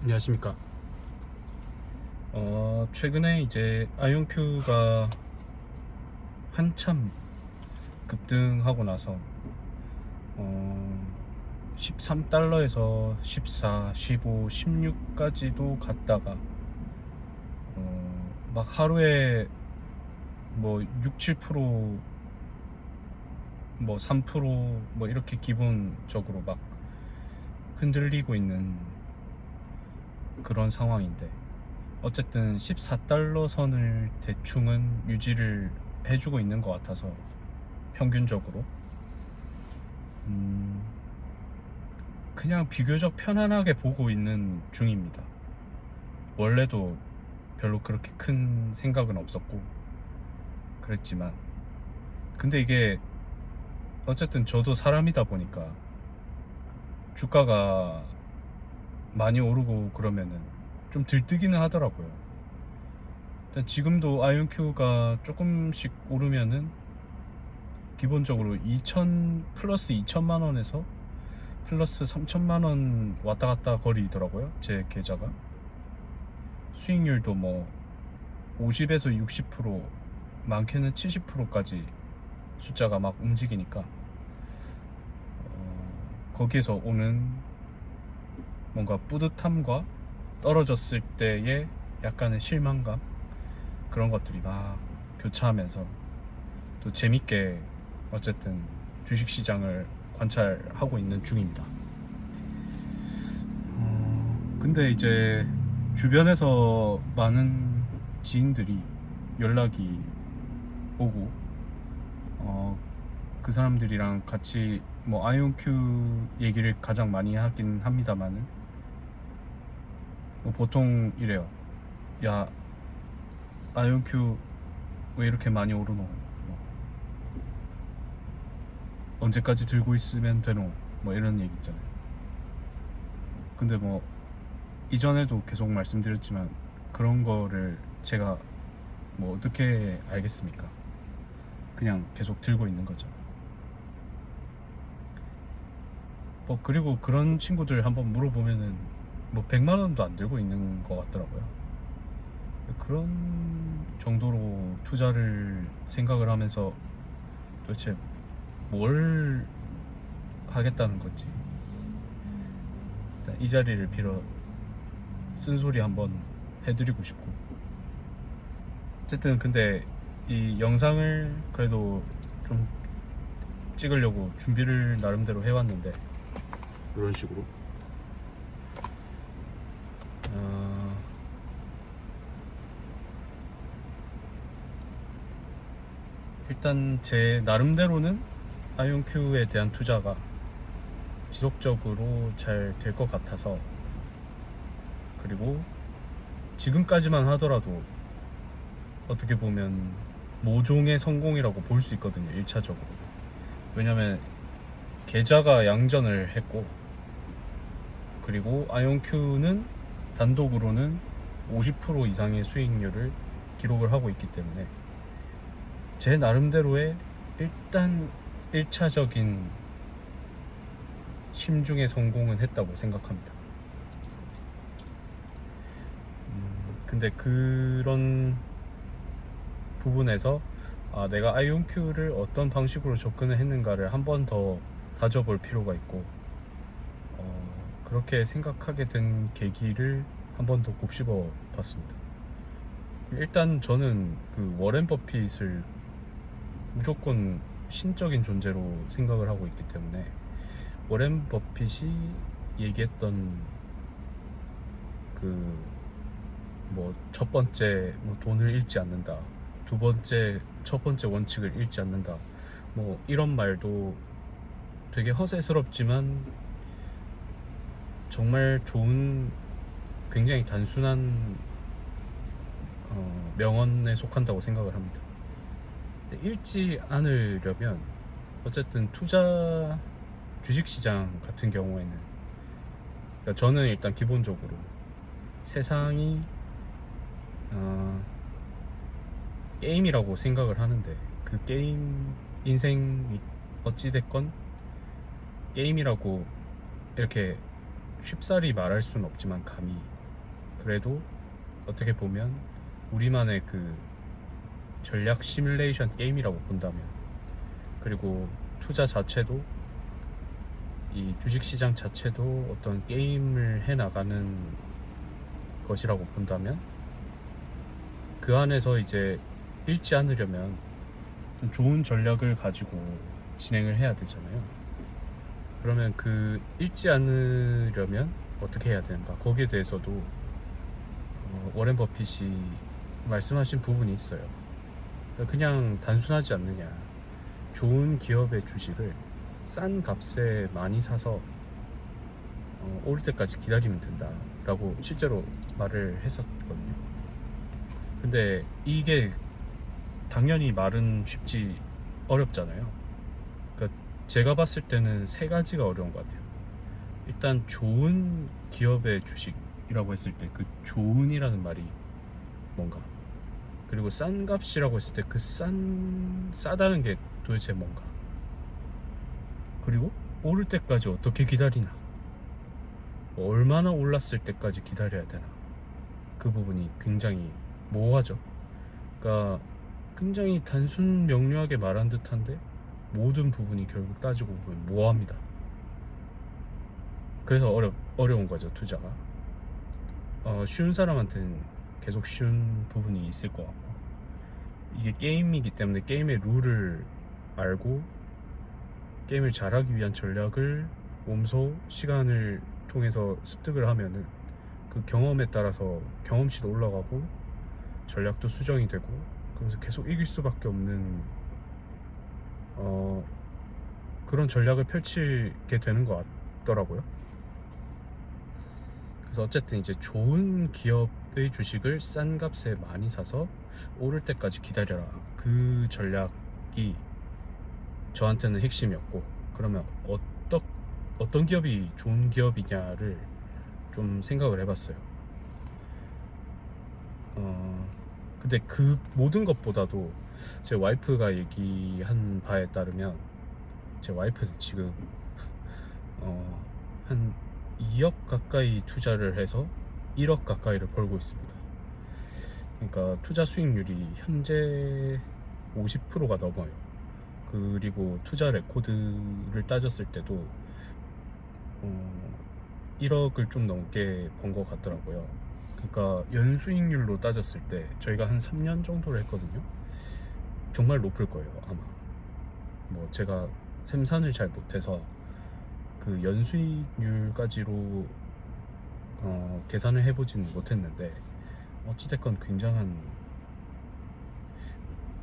안녕하십니까. 어, 최근에 이제 아이온큐가 한참 급등하고 나서 어, 13달러에서 14, 15, 16까지도 갔다가 어, 막 하루에 뭐 6, 7%, 뭐 3%, 뭐 이렇게 기본적으로 막 흔들리고 있는 그런 상황인데 어쨌든 14달러 선을 대충은 유지를 해주고 있는 것 같아서 평균적으로 음, 그냥 비교적 편안하게 보고 있는 중입니다. 원래도 별로 그렇게 큰 생각은 없었고 그랬지만 근데 이게 어쨌든 저도 사람이다 보니까 주가가 많이 오르고 그러면은 좀 들뜨기는 하더라고요. 일단 지금도 아이온큐가 조금씩 오르면은 기본적으로 2천 플러스 2천만 원에서 플러스 3천만 원 왔다 갔다 거리더라고요. 제 계좌가 수익률도 뭐 50에서 60% 많게는 70%까지 숫자가 막 움직이니까 어, 거기에서 오는 뭔가 뿌듯함과 떨어졌을 때의 약간의 실망감 그런 것들이 막 교차하면서 또 재밌게 어쨌든 주식 시장을 관찰하고 있는 중입니다. 어, 근데 이제 주변에서 많은 지인들이 연락이 오고 어, 그 사람들이랑 같이 뭐 아이온큐 얘기를 가장 많이 하긴 합니다만은 뭐 보통 이래요. 야 아이온큐 왜 이렇게 많이 오르노? 뭐, 언제까지 들고 있으면 되노? 뭐 이런 얘기 있잖아요. 근데 뭐 이전에도 계속 말씀드렸지만 그런 거를 제가 뭐 어떻게 알겠습니까? 그냥 계속 들고 있는 거죠. 뭐 그리고 그런 친구들 한번 물어보면은 뭐 100만 원도 안 들고 있는 것 같더라고요. 그런 정도로 투자를 생각을 하면서 도대체 뭘 하겠다는 건지. 이 자리를 빌어 쓴소리 한번 해드리고 싶고. 어쨌든 근데 이 영상을 그래도 좀 찍으려고 준비를 나름대로 해왔는데 이런 식으로 어, 일단 제 나름대로는 아이온큐에 대한 투자가 지속적으로 잘 될 것 같아서 그리고 지금까지만 하더라도 어떻게 보면 모종의 성공이라고 볼 수 있거든요 1차적으로. 왜냐면 계좌가 양전을 했고 그리고 아이온큐는 단독으로는 50% 이상의 수익률을 기록을 하고 있기 때문에 제 나름대로의 일단 1차적인 심중의 성공은 했다고 생각합니다. 음, 근데 그런 부분에서 아, 내가 아이온큐를 어떤 방식으로 접근을 했는가를 한 번 더 다져볼 필요가 있고 어, 그렇게 생각하게 된 계기를 한 번 더 곱씹어 봤습니다. 일단 저는 그 워렌 버핏을 무조건 신적인 존재로 생각을 하고 있기 때문에 워렌 버핏이 얘기했던 그 뭐 첫 번째 뭐 돈을 잃지 않는다 두 번째 첫 번째 원칙을 잃지 않는다 뭐 이런 말도 되게 허세스럽지만 정말 좋은 굉장히 단순한 어, 명언에 속한다고 생각을 합니다. 근데 잃지 않으려면 어쨌든 투자 주식시장 같은 경우에는 그러니까 저는 일단 기본적으로 세상이 어, 게임이라고 생각을 하는데 그 게임 인생이 어찌됐건 게임이라고 이렇게 쉽사리 말할 수는 없지만 감히 그래도 어떻게 보면 우리만의 그 전략 시뮬레이션 게임이라고 본다면 그리고 투자 자체도 이 주식시장 자체도 어떤 게임을 해 나가는 것이라고 본다면 그 안에서 이제 잃지 않으려면 좀 좋은 전략을 가지고 진행을 해야 되잖아요. 그러면 그 잃지 않으려면 어떻게 해야 되는가? 거기에 대해서도 어, 워렌 버핏이 말씀하신 부분이 있어요. 그냥 단순하지 않느냐. 좋은 기업의 주식을 싼 값에 많이 사서 어, 오를 때까지 기다리면 된다라고 실제로 말을 했었거든요. 근데 이게 당연히 말은 쉽지 어렵잖아요. 그러니까 제가 봤을 때는 세 가지가 어려운 것 같아요. 일단 좋은 기업의 주식이라고 했을 때 그 좋은이라는 말이 뭔가 그리고 싼 값이라고 했을 때 그 싼 싸다는 게 도대체 뭔가? 그리고 오를 때까지 어떻게 기다리나? 얼마나 올랐을 때까지 기다려야 되나? 그 부분이 굉장히 모호하죠. 그러니까 굉장히 단순 명료하게 말한 듯한데 모든 부분이 결국 따지고 보면 모호합니다. 그래서 어려, 어려운 거죠 투자가. 어, 쉬운 사람한테는 계속 쉬운 부분이 있을 것 같고 이게 게임이기 때문에 게임의 룰을 알고 게임을 잘하기 위한 전략을 몸소 시간을 통해서 습득을 하면은 그 경험에 따라서 경험치도 올라가고 전략도 수정이 되고 그러면서 계속 이길 수밖에 없는 어 그런 전략을 펼치게 되는 것 같더라고요. 그래서 어쨌든 이제 좋은 기업 의 주식을 싼 값에 많이 사서 오를 때까지 기다려라. 그 전략이 저한테는 핵심이었고 그러면 어떠, 어떤 기업이 좋은 기업이냐를 좀 생각을 해봤어요. 어, 근데 그 모든 것보다도 제 와이프가 얘기한 바에 따르면 제 와이프는 지금 어, 한 2억 가까이 투자를 해서 1억 가까이를 벌고 있습니다. 그러니까 투자 수익률이 현재 50%가 넘어요. 그리고 투자 레코드를 따졌을 때도 어, 1억을 좀 넘게 번 것 같더라고요. 그러니까 연수익률로 따졌을 때 저희가 한 3년 정도를 했거든요. 정말 높을 거예요, 아마. 뭐 제가 샘산을 잘 못해서 그 연수익률까지로 어, 계산을 해보지는 못했는데 어찌됐건 굉장한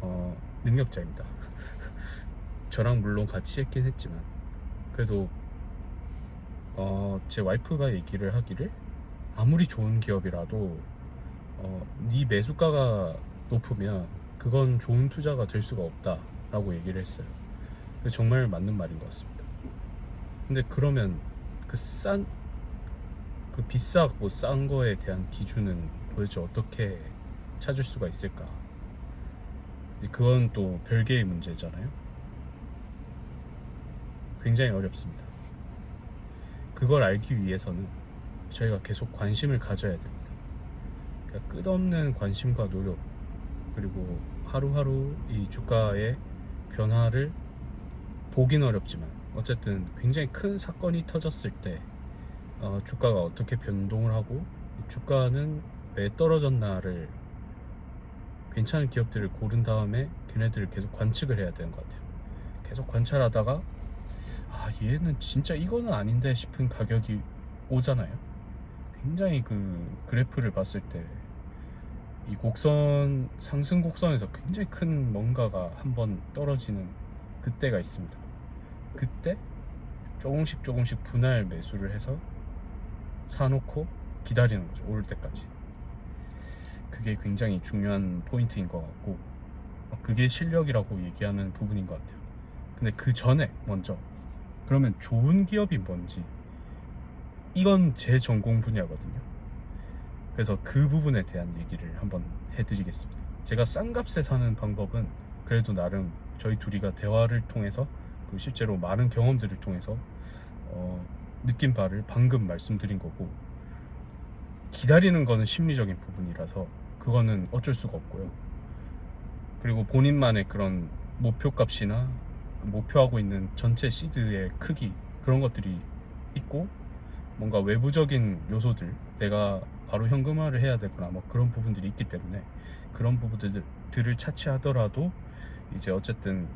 어, 능력자입니다. 저랑 물론 같이 했긴 했지만 그래도 어, 제 와이프가 얘기를 하기를 아무리 좋은 기업이라도 어, 네 매수가가 높으면 그건 좋은 투자가 될 수가 없다라고 얘기를 했어요. 정말 맞는 말인 것 같습니다. 근데 그러면 그 싼, 그 비싸고 싼 거에 대한 기준은 도대체 어떻게 찾을 수가 있을까? 그건 또 별개의 문제잖아요. 굉장히 어렵습니다. 그걸 알기 위해서는 저희가 계속 관심을 가져야 됩니다. 그러니까 끝없는 관심과 노력, 그리고 하루하루 이 주가의 변화를 보긴 어렵지만 어쨌든 굉장히 큰 사건이 터졌을 때 어, 주가가 어떻게 변동을 하고 주가는 왜 떨어졌나를 괜찮은 기업들을 고른 다음에 걔네들을 계속 관측을 해야 되는 것 같아요. 계속 관찰하다가 아 얘는 진짜 이거는 아닌데 싶은 가격이 오잖아요. 굉장히 그 그래프를 봤을 때 이 곡선 상승 곡선에서 굉장히 큰 뭔가가 한번 떨어지는 그때가 있습니다. 그때 조금씩 조금씩 분할 매수를 해서 사놓고 기다리는 거죠. 오를 때까지. 그게 굉장히 중요한 포인트인 것 같고 어, 그게 실력이라고 얘기하는 부분인 것 같아요. 근데 그 전에 먼저 그러면 좋은 기업이 뭔지 이건 제 전공 분야거든요. 그래서 그 부분에 대한 얘기를 한번 해드리겠습니다. 제가 싼 값에 사는 방법은 그래도 나름 저희 둘이가 대화를 통해서 그리고 실제로 많은 경험들을 통해서 어, 느낀 바를 방금 말씀드린 거고 기다리는 거는 심리적인 부분이라서 그거는 어쩔 수가 없고요. 그리고 본인만의 그런 목표 값이나 그 목표하고 있는 전체 시드의 크기 그런 것들이 있고 뭔가 외부적인 요소들 내가 바로 현금화를 해야 되거나 뭐 그런 부분들이 있기 때문에 그런 부분들을 차치하더라도 이제 어쨌든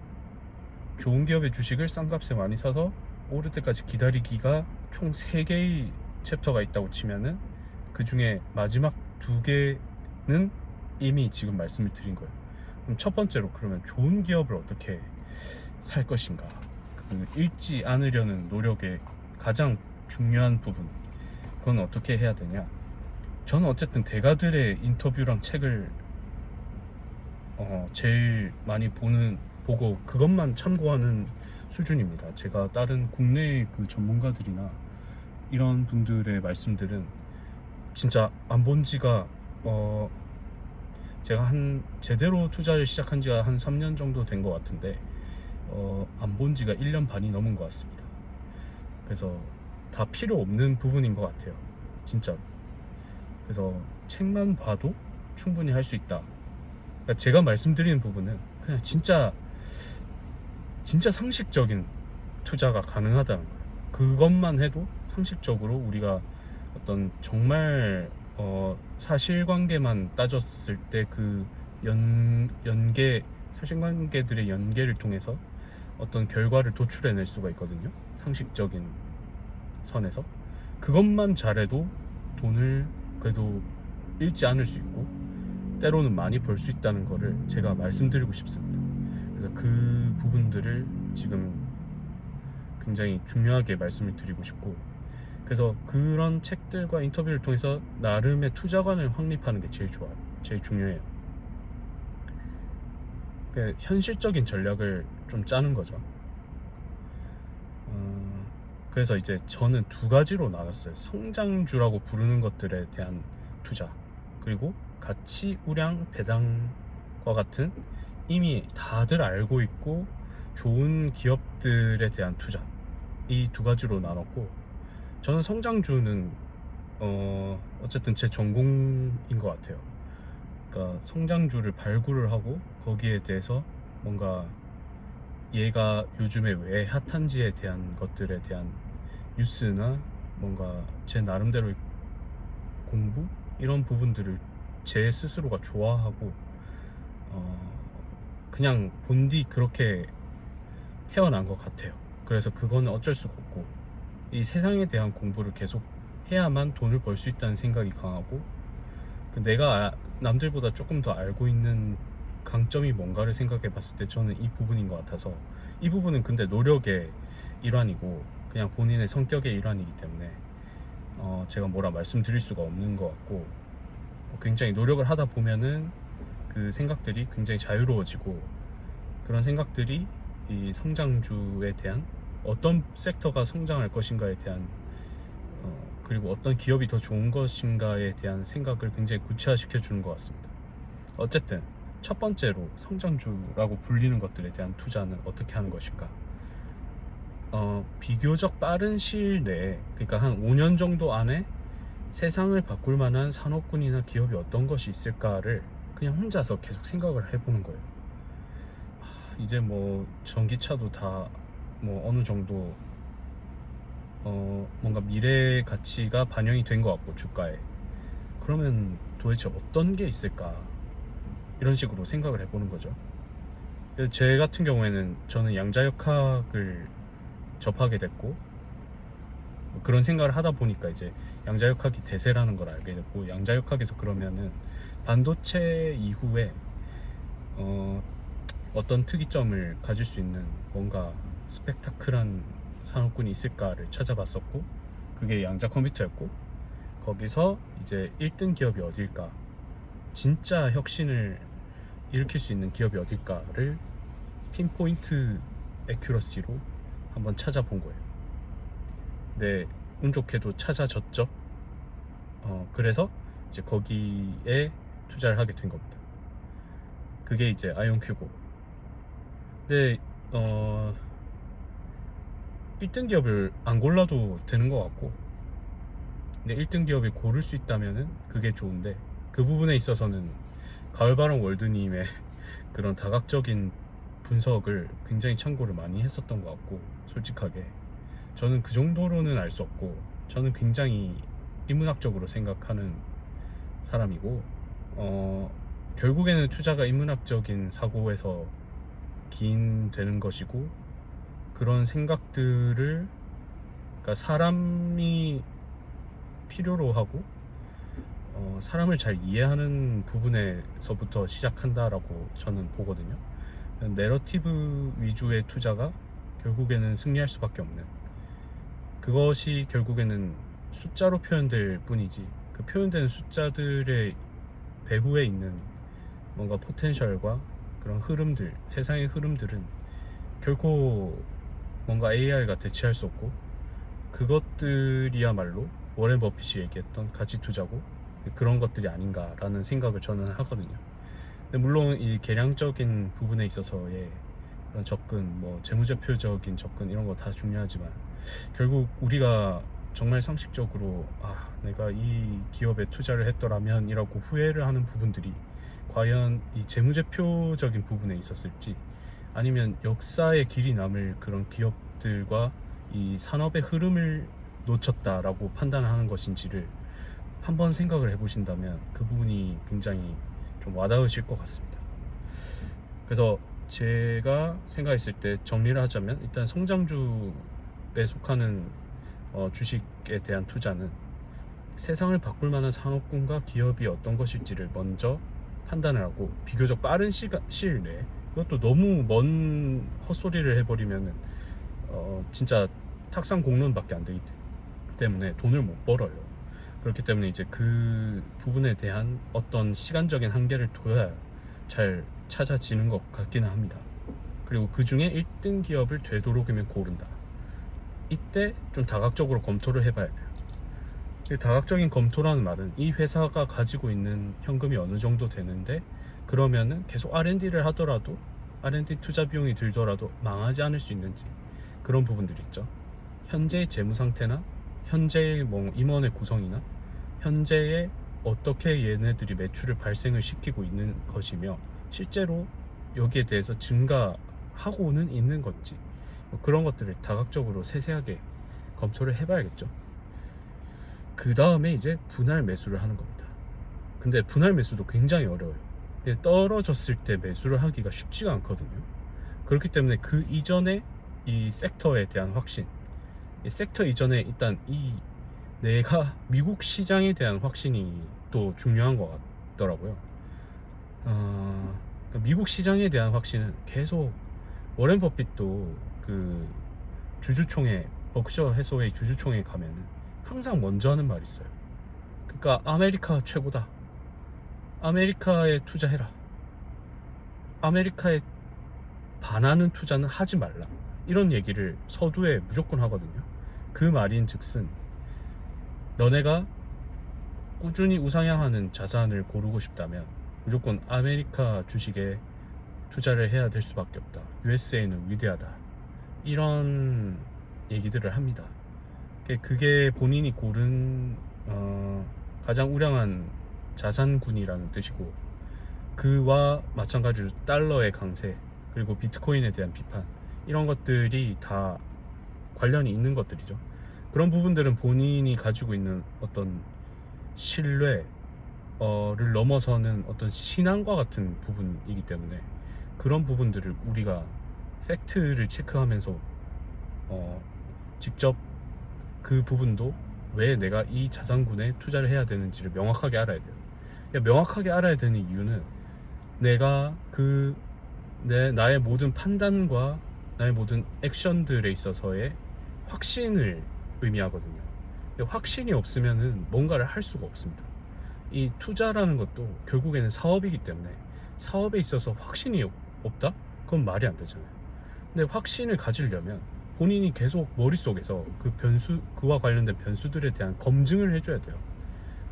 좋은 기업의 주식을 싼 값에 많이 사서 오를 때까지 기다리기가 총 3개의 챕터가 있다고 치면은 그 중에 마지막 두 개는 이미 지금 말씀을 드린 거예요. 그럼 첫 번째로 그러면 좋은 기업을 어떻게 살 것인가? 그 잃지 않으려는 노력의 가장 중요한 부분. 그건 어떻게 해야 되냐? 저는 어쨌든 대가들의 인터뷰랑 책을 어, 제일 많이 보는 보고 그것만 참고하는 수준입니다. 제가 다른 국내 그 전문가들이나 이런 분들의 말씀들은 진짜 안 본 지가 어 제가 한 제대로 투자를 시작한 지가 한 3년 정도 된 것 같은데 어 안 본 지가 1년 반이 넘은 것 같습니다. 그래서 다 필요 없는 부분인 것 같아요. 진짜. 그래서 책만 봐도 충분히 할 수 있다. 그러니까 제가 말씀드리는 부분은 그냥 진짜 진짜 상식적인 투자가 가능하다는 거예요. 그것만 해도 상식적으로 우리가 어떤 정말 어, 사실관계만 따졌을 때 그 연, 연계 사실관계들의 연계를 통해서 어떤 결과를 도출해낼 수가 있거든요. 상식적인 선에서 그것만 잘해도 돈을 그래도 잃지 않을 수 있고 때로는 많이 벌 수 있다는 거를 제가 말씀드리고 싶습니다. 그래서 그 부분들을 지금 굉장히 중요하게 말씀을 드리고 싶고 그래서 그런 책들과 인터뷰를 통해서 나름의 투자관을 확립하는 게 제일 좋아요. 제일 중요해요. 그 현실적인 전략을 좀 짜는 거죠. 어, 그래서 이제 저는 두 가지로 나눴어요. 성장주라고 부르는 것들에 대한 투자 그리고 가치 우량 배당과 같은 이미 다들 알고 있고 좋은 기업들에 대한 투자 이 두 가지로 나눴고 저는 성장주는 어 어쨌든 제 전공인 것 같아요. 그러니까 성장주를 발굴을 하고 거기에 대해서 뭔가 얘가 요즘에 왜 핫한지에 대한 것들에 대한 뉴스나 뭔가 제 나름대로의 공부 이런 부분들을 제 스스로가 좋아하고 어 그냥 본디 그렇게 태어난 것 같아요. 그래서 그거는 어쩔 수가 없고 이 세상에 대한 공부를 계속 해야만 돈을 벌 수 있다는 생각이 강하고 그 내가 아- 남들보다 조금 더 알고 있는 강점이 뭔가를 생각해 봤을 때 저는 이 부분인 것 같아서 이 부분은 근데 노력의 일환이고 그냥 본인의 성격의 일환이기 때문에 어 제가 뭐라 말씀드릴 수가 없는 것 같고 어, 굉장히 노력을 하다 보면은 그 생각들이 굉장히 자유로워지고 그런 생각들이 이 성장주에 대한 어떤 섹터가 성장할 것인가에 대한 어, 그리고 어떤 기업이 더 좋은 것인가에 대한 생각을 굉장히 구체화시켜 주는 것 같습니다. 어쨌든 첫 번째로 성장주라고 불리는 것들에 대한 투자는 어떻게 하는 것인가? 어, 비교적 빠른 시일 내에 그러니까 한 5년 정도 안에 세상을 바꿀 만한 산업군이나 기업이 어떤 것이 있을까를 그냥 혼자서 계속 생각을 해보는 거예요. 하, 이제 뭐 전기차도 다 뭐 어느 정도 어 뭔가 미래 가치가 반영이 된 것 같고 주가에 그러면 도대체 어떤 게 있을까 이런 식으로 생각을 해보는 거죠. 그래서 제 같은 경우에는 저는 양자역학을 접하게 됐고 뭐 그런 생각을 하다 보니까 이제 양자역학이 대세라는 걸 알게 됐고 양자역학에서 그러면은 반도체 이후에 어, 어떤 특이점을 가질 수 있는 뭔가 스펙타클한 산업군이 있을까를 찾아봤었고 그게 양자 컴퓨터였고 거기서 이제 1등 기업이 어딜까 진짜 혁신을 일으킬 수 있는 기업이 어딜까를 핀포인트 에큐러시로 한번 찾아본 거예요. 네, 운 좋게도 찾아졌죠. 어, 그래서 이제 거기에 투자를 하게 된 겁니다. 그게 이제 아이온큐고. 근데 어 1등 기업을 안 골라도 되는 것 같고 근데 1등 기업을 고를 수 있다면은 그게 좋은데 그 부분에 있어서는 가을바람 월드님의 그런 다각적인 분석을 굉장히 참고를 많이 했었던 것 같고 솔직하게 저는 그 정도로는 알 수 없고 저는 굉장히 인문학적으로 생각하는 사람이고 어 결국에는 투자가 인문학적인 사고에서 기인되는 것이고 그런 생각들을 그러니까 사람이 필요로 하고 어, 사람을 잘 이해하는 부분에서부터 시작한다라고 저는 보거든요. 내러티브 위주의 투자가 결국에는 승리할 수밖에 없는 그것이 결국에는 숫자로 표현될 뿐이지 그 표현되는 숫자들의 배후에 있는 뭔가 포텐셜과 그런 흐름들 세상의 흐름들은 결코 뭔가 AI가 대체할 수 없고 그것들이야말로 워렌 버핏이 얘기했던 가치 투자고 그런 것들이 아닌가라는 생각을 저는 하거든요. 물론 이 계량적인 부분에 있어서의 그런 접근, 뭐 재무제표적인 접근 이런 거 다 중요하지만 결국 우리가 정말 상식적으로 아 내가 이 기업에 투자를 했더라면 이라고 후회를 하는 부분들이 과연 이 재무제표적인 부분에 있었을지 아니면 역사의 길이 남을 그런 기업들과 이 산업의 흐름을 놓쳤다라고 판단하는 것인지를 한번 생각을 해보신다면 그 부분이 굉장히 좀 와닿으실 것 같습니다. 그래서 제가 생각했을 때 정리를 하자면 일단 성장주에 속하는 어, 주식에 대한 투자는 세상을 바꿀 만한 산업군과 기업이 어떤 것일지를 먼저 판단을 하고 비교적 빠른 시간, 시일 내에 그것도 너무 먼 헛소리를 해버리면은 어, 진짜 탁상 공론밖에 안 되기 때문에 돈을 못 벌어요. 그렇기 때문에 이제 그 부분에 대한 어떤 시간적인 한계를 둬야 잘 찾아지는 것 같기는 합니다. 그리고 그 중에 1등 기업을 되도록이면 고른다. 이때 좀 다각적으로 검토를 해봐야 돼요. 이 다각적인 검토라는 말은 이 회사가 가지고 있는 현금이 어느 정도 되는데 그러면은 계속 R&D를 하더라도 R&D 투자 비용이 들더라도 망하지 않을 수 있는지 그런 부분들이 있죠. 현재의 재무 상태나 현재의 뭐 임원의 구성이나 현재의 어떻게 얘네들이 매출을 발생을 시키고 있는 것이며 실제로 여기에 대해서 증가하고는 있는 건지 뭐 그런 것들을 다각적으로 세세하게 검토를 해봐야겠죠. 그 다음에 이제 분할 매수를 하는 겁니다. 근데 분할 매수도 굉장히 어려워요. 떨어졌을 때 매수를 하기가 쉽지가 않거든요. 그렇기 때문에 그 이전에 이 섹터에 대한 확신, 이 섹터 이전에 일단 이 내가 미국 시장에 대한 확신이 또 중요한 것 같더라고요. 어, 미국 시장에 대한 확신은 계속 워렌 버핏도 그 주주총회 버크셔 해소웨이 주주총회 가면은 항상 먼저 하는 말이 있어요. 그러니까 아메리카 최고다. 아메리카에 투자해라. 아메리카에 반하는 투자는 하지 말라. 이런 얘기를 서두에 무조건 하거든요. 그 말인 즉슨 너네가 꾸준히 우상향하는 자산을 고르고 싶다면 무조건 아메리카 주식에 투자를 해야 될 수밖에 없다. USA는 위대하다. 이런 얘기들을 합니다. 그게 본인이 고른 어, 가장 우량한 자산군이라는 뜻이고 그와 마찬가지로 달러의 강세 그리고 비트코인에 대한 비판 이런 것들이 다 관련이 있는 것들이죠. 그런 부분들은 본인이 가지고 있는 어떤 신뢰를 넘어서는 어떤 신앙과 같은 부분이기 때문에 그런 부분들을 우리가 팩트를 체크하면서 어, 직접 그 부분도 왜 내가 이 자산군에 투자를 해야 되는지를 명확하게 알아야 돼요. 그러니까 명확하게 알아야 되는 이유는 내가 그 내 나의 모든 판단과 나의 모든 액션들에 있어서의 확신을 의미하거든요. 확신이 없으면은 뭔가를 할 수가 없습니다. 이 투자라는 것도 결국에는 사업이기 때문에 사업에 있어서 확신이 없다? 그건 말이 안 되잖아요. 근데 확신을 가지려면 본인이 계속 머릿속에서 그 변수, 그와 관련된 변수들에 대한 검증을 해줘야 돼요.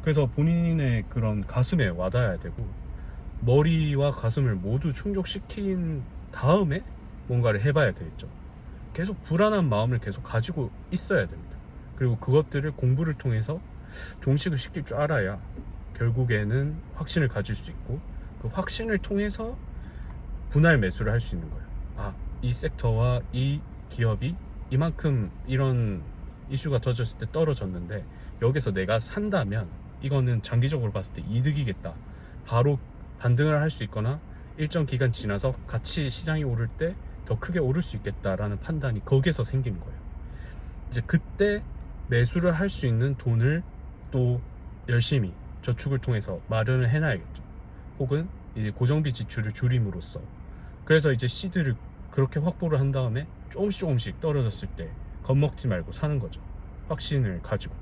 그래서 본인의 그런 가슴에 와닿아야 되고, 머리와 가슴을 모두 충족시킨 다음에 뭔가를 해봐야 되겠죠. 계속 불안한 마음을 계속 가지고 있어야 됩니다. 그리고 그것들을 공부를 통해서 종식을 시킬 줄 알아야 결국에는 확신을 가질 수 있고 그 확신을 통해서 분할 매수를 할 수 있는 거예요. 아, 이 섹터와 이 기업이 이만큼 이런 이슈가 터졌을 때 떨어졌는데 여기서 내가 산다면 이거는 장기적으로 봤을 때 이득이겠다. 바로 반등을 할 수 있거나 일정 기간 지나서 같이 시장이 오를 때 더 크게 오를 수 있겠다라는 판단이 거기에서 생기는 거예요. 이제 그때 매수를 할 수 있는 돈을 또 열심히 저축을 통해서 마련을 해놔야겠죠. 혹은 이제 고정비 지출을 줄임으로써 그래서 이제 시드를 그렇게 확보를 한 다음에 조금씩 조금씩 떨어졌을 때 겁먹지 말고 사는 거죠. 확신을 가지고.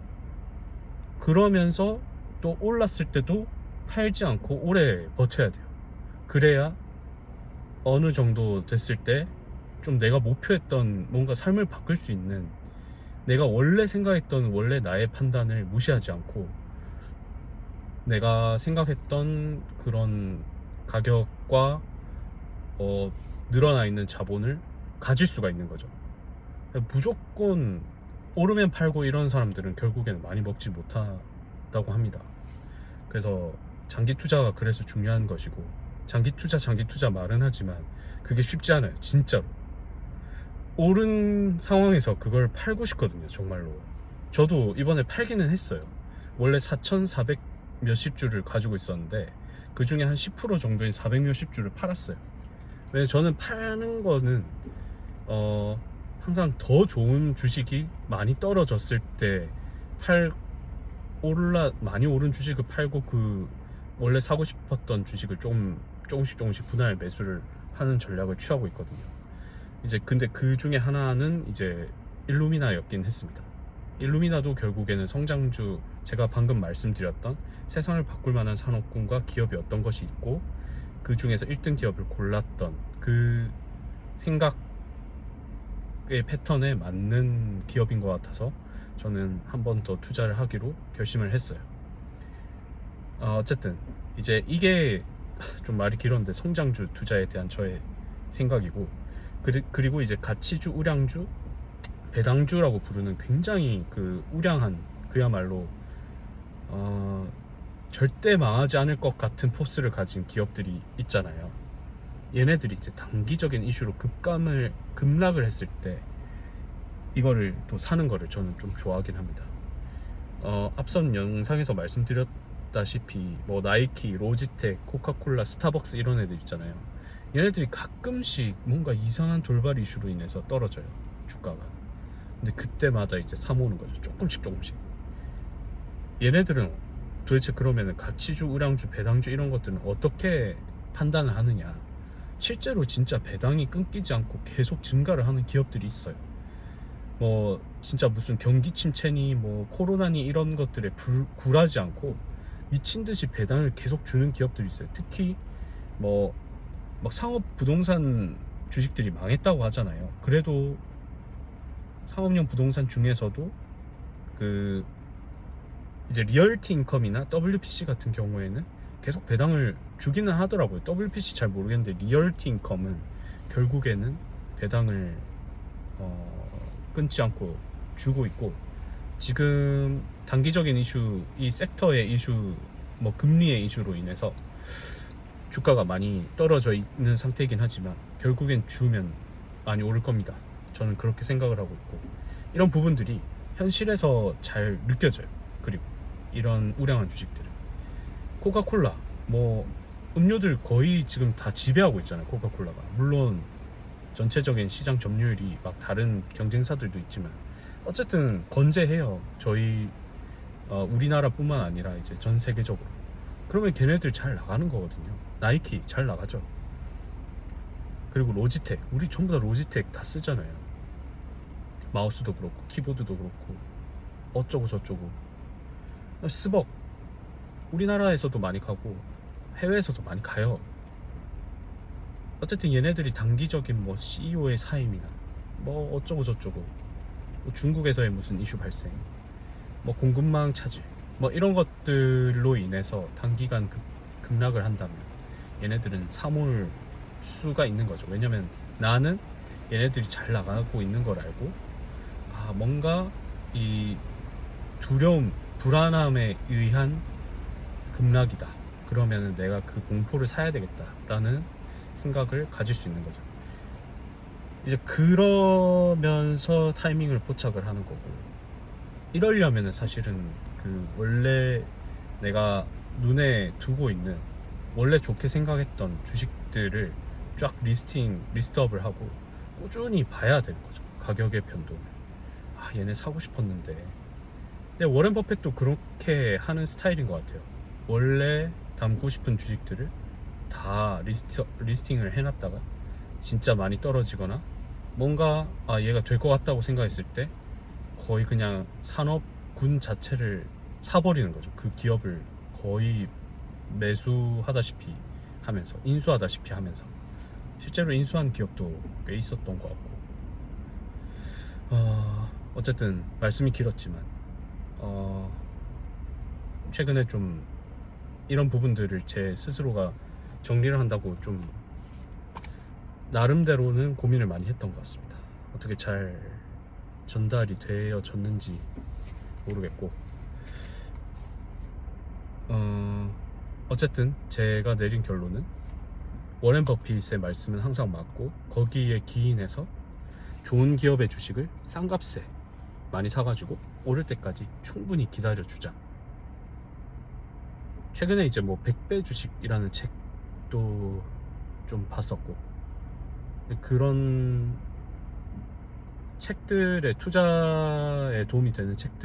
그러면서 또 올랐을 때도 팔지 않고 오래 버텨야 돼요. 그래야 어느 정도 됐을 때 좀 내가 목표했던 뭔가 삶을 바꿀 수 있는 내가 원래 생각했던 원래 나의 판단을 무시하지 않고 내가 생각했던 그런 가격과 어, 늘어나 있는 자본을 가질 수가 있는 거죠. 무조건 오르면 팔고 이런 사람들은 결국에는 많이 먹지 못한다고 합니다. 그래서 장기 투자가 그래서 중요한 것이고 장기 투자 장기 투자 말은 하지만 그게 쉽지 않아요. 진짜로. 오른 상황에서 그걸 팔고 싶거든요. 정말로. 저도 이번에 팔기는 했어요. 원래 4,400 몇십 주를 가지고 있었는데 그 중에 한 10% 정도인 400 몇십 주를 팔았어요. 왜냐면 저는 파는 거는 어 항상 더 좋은 주식이 많이 떨어졌을 때 팔 올라 많이 오른 주식을 팔고 그 원래 사고 싶었던 주식을 조금 조금씩 조금씩 분할 매수를 하는 전략을 취하고 있거든요. 이제 근데 그 중에 하나는 이제 일루미나였긴 했습니다. 일루미나도 결국에는 성장주 제가 방금 말씀드렸던 세상을 바꿀 만한 산업군과 기업이 어떤 것이 있고 그 중에서 1등 기업을 골랐던 그 생각의 패턴에 맞는 기업인 것 같아서 저는 한 번 더 투자를 하기로 결심을 했어요. 어, 어쨌든 이제 이게 좀 말이 길었는데 성장주 투자에 대한 저의 생각이고 그리, 그리고 이제 가치주, 우량주, 배당주라고 부르는 굉장히 그 우량한 그야말로 어, 절대 망하지 않을 것 같은 포스를 가진 기업들이 있잖아요. 얘네들이 이제 단기적인 이슈로 급감을 급락을 했을 때 이거를 또 사는 거를 저는 좀 좋아하긴 합니다. 어, 앞선 영상에서 말씀드렸다시피 뭐 나이키, 로지텍, 코카콜라, 스타벅스 이런 애들 있잖아요. 얘네들이 가끔씩 뭔가 이상한 돌발 이슈로 인해서 떨어져요 주가가. 근데 그때마다 이제 사모으는 거죠. 조금씩 조금씩. 얘네들은 도대체 그러면은 가치주, 우량주, 배당주 이런 것들은 어떻게 판단을 하느냐? 실제로 진짜 배당이 끊기지 않고 계속 증가를 하는 기업들이 있어요. 뭐 진짜 무슨 경기 침체니 뭐 코로나니 이런 것들에 불, 굴하지 않고 미친 듯이 배당을 계속 주는 기업들이 있어요. 특히 뭐 막 상업 부동산 주식들이 망했다고 하잖아요. 그래도 상업용 부동산 중에서도 그 이제 리얼티 인컴이나 WPC 같은 경우에는 계속 배당을 주기는 하더라고요. WPC 잘 모르겠는데 리얼티 인컴은 결국에는 배당을 어, 끊지 않고 주고 있고 지금 단기적인 이슈, 이 섹터의 이슈, 뭐 금리의 이슈로 인해서 주가가 많이 떨어져 있는 상태이긴 하지만 결국엔 주면 많이 오를 겁니다. 저는 그렇게 생각을 하고 있고 이런 부분들이 현실에서 잘 느껴져요. 그리고 이런 우량한 주식들은 코카콜라 뭐 음료들 거의 지금 다 지배하고 있잖아요. 코카콜라가 물론 전체적인 시장 점유율이 막 다른 경쟁사들도 있지만 어쨌든 건재해요. 저희 어, 우리나라뿐만 아니라 이제 전 세계적으로 그러면 걔네들 잘 나가는 거거든요. 나이키 잘 나가죠. 그리고 로지텍 우리 전부 다 로지텍 다 쓰잖아요. 마우스도 그렇고 키보드도 그렇고 어쩌고 저쩌고 스벅 우리나라에서도 많이 가고 해외에서도 많이 가요. 어쨌든 얘네들이 단기적인 뭐 CEO의 사임이나 뭐 어쩌고 저쩌고 뭐 중국에서의 무슨 이슈 발생 뭐 공급망 차질 뭐 이런 것들로 인해서 단기간 급, 급락을 한다면 얘네들은 사모을 수가 있는 거죠 왜냐면 나는 얘네들이 잘 나가고 있는 걸 알고 아 뭔가 이 두려움 불안함에 의한 급락이다. 그러면은 내가 그 공포를 사야 되겠다라는 생각을 가질 수 있는 거죠. 이제 그러면서 타이밍을 포착을 하는 거고 이러려면은 사실은 그 원래 내가 눈에 두고 있는 원래 좋게 생각했던 주식들을 쫙 리스팅 리스트업을 하고 꾸준히 봐야 되는 거죠. 가격의 변동을. 아 얘네 사고 싶었는데 근데 워렌 버핏도 그렇게 하는 스타일인 것 같아요. 원래 담고 싶은 주식들을 다 리스트, 리스팅을 해놨다가 진짜 많이 떨어지거나 뭔가 아 얘가 될 것 같다고 생각했을 때 거의 그냥 산업군 자체를 사버리는 거죠. 그 기업을 거의 매수하다시피 하면서 인수하다시피 하면서. 실제로 인수한 기업도 꽤 있었던 것 같고. 어, 어쨌든 말씀이 길었지만 어, 최근에 좀 이런 부분들을 제 스스로가 정리를 한다고 좀 나름대로는 고민을 많이 했던 것 같습니다. 어떻게 잘 전달이 되어졌는지 모르겠고 어, 어쨌든 제가 내린 결론은 워렌 버핏의 말씀은 항상 맞고 거기에 기인해서 좋은 기업의 주식을 싼 값에 많이 사가지고 오를 때까지 충분히 기다려주자. 최근에 이제 뭐 100배 주식이라는 책도 좀 봤었고 그런 책들의 투자에 도움이 되는 책들